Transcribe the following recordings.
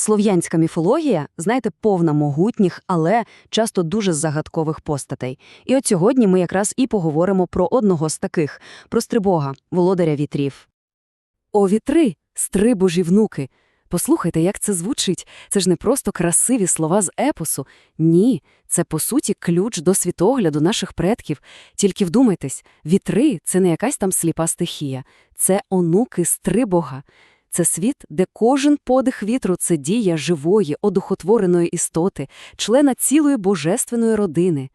Слов'янська міфологія, знаєте, повна могутніх, але часто дуже загадкових постатей. І от сьогодні ми якраз і поговоримо про одного з таких – про Стрибога, володаря вітрів. О, вітри! Стрибожі внуки! Послухайте, як це звучить. Це ж не просто красиві слова з епосу. Ні, це, по суті, ключ до світогляду наших предків. Тільки вдумайтесь, вітри – це не якась там сліпа стихія. Це онуки Стрибога. Це світ, де кожен подих вітру – це дія живої, одухотвореної істоти, члена цілої божественної родини.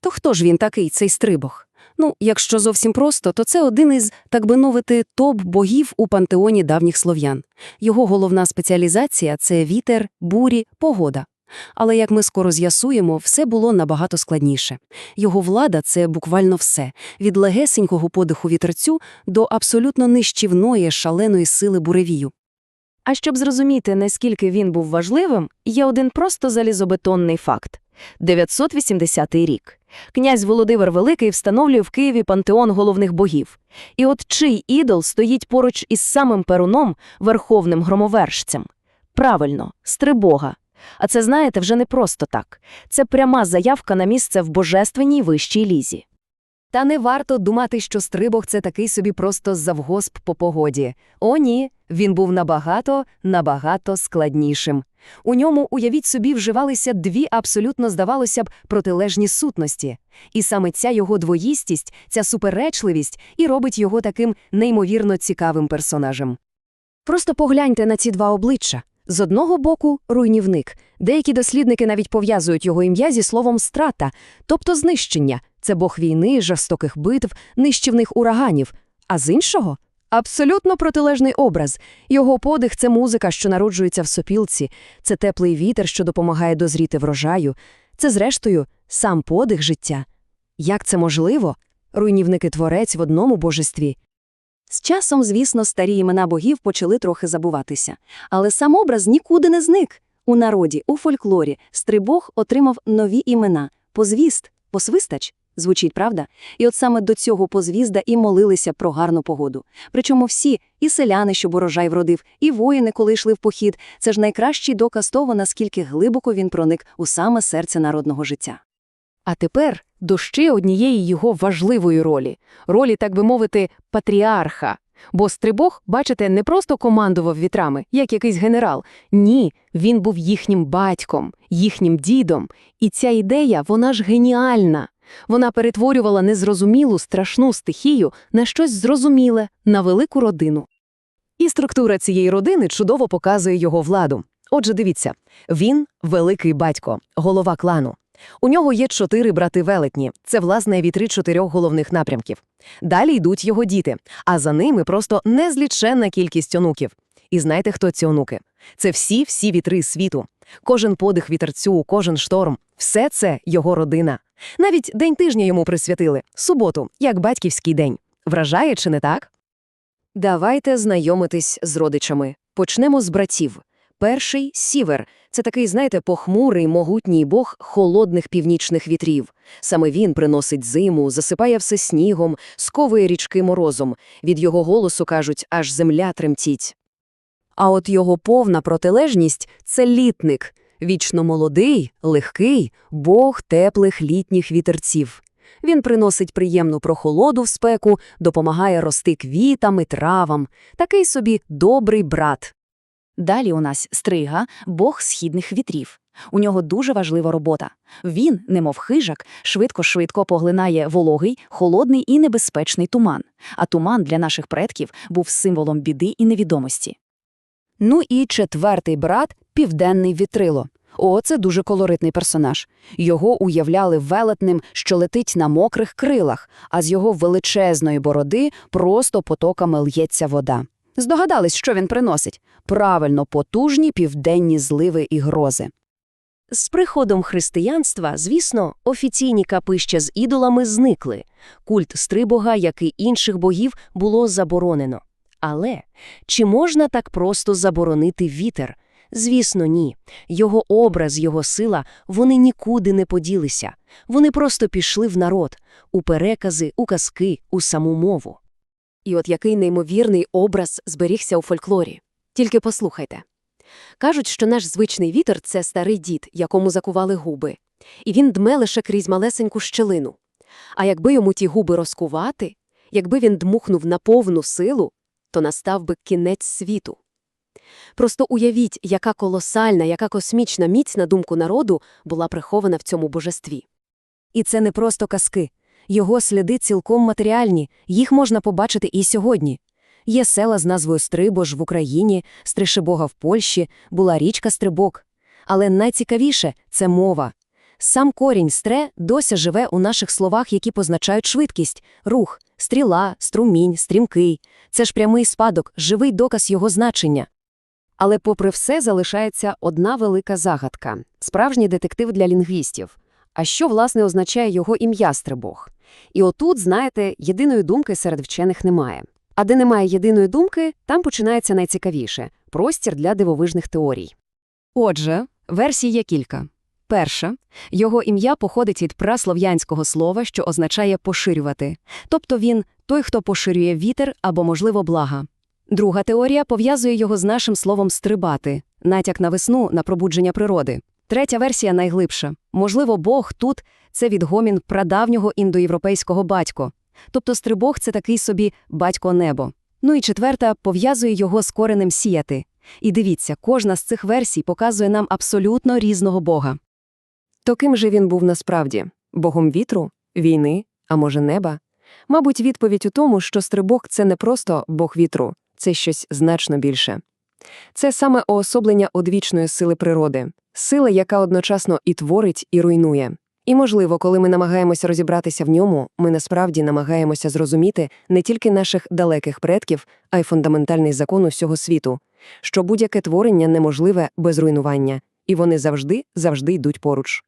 То хто ж він такий, цей Стрибог? Ну, якщо зовсім просто, то це один із, так би мовити, топ-богів у пантеоні давніх слов'ян. Його головна спеціалізація – це вітер, бурі, погода. Але, як ми скоро з'ясуємо, все було набагато складніше. Його влада – це буквально все – від легесенького подиху вітерцю до абсолютно нищівної, шаленої сили буревію. А щоб зрозуміти, наскільки він був важливим, є один просто залізобетонний факт. 980 рік. Князь Володимир Великий встановлює в Києві пантеон головних богів. І от чий ідол стоїть поруч із самим Перуном, верховним громовершцем? Правильно, Стрибога. А це, знаєте, вже не просто так. Це пряма заявка на місце в божественній вищій лізі. Та не варто думати, що Стрибог – це такий собі просто завгосп по погоді. О, ні, він був набагато, набагато складнішим. У ньому, уявіть собі, вживалися дві абсолютно, здавалося б, протилежні сутності. І саме ця його двоїстість, ця суперечливість і робить його таким неймовірно цікавим персонажем. Просто погляньте на ці два обличчя. З одного боку – руйнівник. Деякі дослідники навіть пов'язують його ім'я зі словом «страта», тобто знищення. Це бог війни, жорстоких битв, нищівних ураганів. А з іншого – абсолютно протилежний образ. Його подих – це музика, що народжується в сопілці, це теплий вітер, що допомагає дозріти врожаю. Це, зрештою, сам подих життя. Як це можливо? Руйнівники-творець в одному божестві. З часом, звісно, старі імена богів почали трохи забуватися. Але сам образ нікуди не зник. У народі, у фольклорі, Стрибог отримав нові імена – позвіст, посвистач. Звучить, правда? І от саме до цього позвізда і молилися про гарну погоду. Причому всі, і селяни, що урожай вродив, і воїни, коли йшли в похід, це ж найкращий доказ того, наскільки глибоко він проник у саме серце народного життя. А тепер до ще однієї його важливої ролі – ролі, так би мовити, патріарха. Бо Стрибог, бачите, не просто командував вітрами, як якийсь генерал. Ні, він був їхнім батьком, їхнім дідом. І ця ідея, вона ж геніальна. Вона перетворювала незрозумілу страшну стихію на щось зрозуміле, на велику родину. І структура цієї родини чудово показує його владу. Отже, дивіться, він – великий батько, голова клану. У нього є чотири брати-велетні, це, власне, вітри чотирьох головних напрямків. Далі йдуть його діти, а за ними просто незліченна кількість онуків. І знаєте, хто ці онуки? Це всі-всі вітри світу. Кожен подих вітерцю, кожен шторм – все це його родина. Навіть день тижня йому присвятили – суботу, як батьківський день. Вражає чи не так? Давайте знайомитись з родичами. Почнемо з братів. Перший – Сівер. Це такий, знаєте, похмурий, могутній бог холодних північних вітрів. Саме він приносить зиму, засипає все снігом, сковує річки морозом. Від його голосу, кажуть, аж земля тремтіть. А от його повна протилежність – це літник. Вічно молодий, легкий, бог теплих літніх вітерців. Він приносить приємну прохолоду в спеку, допомагає рости квітам і травам. Такий собі добрий брат. Далі у нас стрига, бог східних вітрів. У нього дуже важлива робота. Він, немов хижак, швидко-швидко поглинає вологий, холодний і небезпечний туман. А туман для наших предків був символом біди і невідомості. Ну і четвертий брат південний вітрило. О, це дуже колоритний персонаж. Його уявляли велетним, що летить на мокрих крилах, а з його величезної бороди просто потоками л'ється вода. Здогадались, що він приносить? Правильно, потужні південні зливи і грози. З приходом християнства, звісно, офіційні капища з ідолами зникли. Культ стрибога, як і інших богів, було заборонено. Але чи можна так просто заборонити вітер? Звісно, ні. Його образ, його сила, вони нікуди не поділися. Вони просто пішли в народ, у перекази, у казки, у саму мову. І от який неймовірний образ зберігся у фольклорі. Тільки послухайте. Кажуть, що наш звичний вітер – це старий дід, якому закували губи. І він дме лише крізь малесеньку щелину. А якби йому ті губи розкувати, якби він дмухнув на повну силу, то настав би кінець світу. Просто уявіть, яка колосальна, яка космічна міць, на думку народу, була прихована в цьому божестві. І це не просто казки. Його сліди цілком матеріальні, їх можна побачити і сьогодні. Є села з назвою Стрибож в Україні, Стришебога в Польщі, була річка Стрибок. Але найцікавіше – це мова. Сам корінь «стре» досі живе у наших словах, які позначають швидкість – рух, стріла, струмінь, стрімкий. Це ж прямий спадок, живий доказ його значення. Але попри все залишається одна велика загадка – справжній детектив для лінгвістів. А що, власне, означає його ім'я Стрибог? І отут, знаєте, єдиної думки серед вчених немає. А де немає єдиної думки, там починається найцікавіше – простір для дивовижних теорій. Отже, версій є кілька. Перша – його ім'я походить від праслов'янського слова, що означає «поширювати». Тобто він – той, хто поширює вітер або, можливо, блага. Друга теорія пов'язує його з нашим словом «стрибати» – натяк на весну, на пробудження природи. Третя версія найглибша. Можливо, Бог тут – це відгомін прадавнього індоєвропейського батько. Тобто стрибог – це такий собі батько-небо. Ну і четверта пов'язує його з коренем сіяти. І дивіться, кожна з цих версій показує нам абсолютно різного Бога. То ким же він був насправді? Богом вітру? Війни? А може неба? Мабуть, відповідь у тому, що стрибок – це не просто Бог вітру, це щось значно більше. Це саме уособлення одвічної сили природи, сила, яка одночасно і творить, і руйнує. І, можливо, коли ми намагаємося розібратися в ньому, ми насправді намагаємося зрозуміти не тільки наших далеких предків, а й фундаментальний закон усього світу, що будь-яке творення неможливе без руйнування, і вони завжди, завжди йдуть поруч.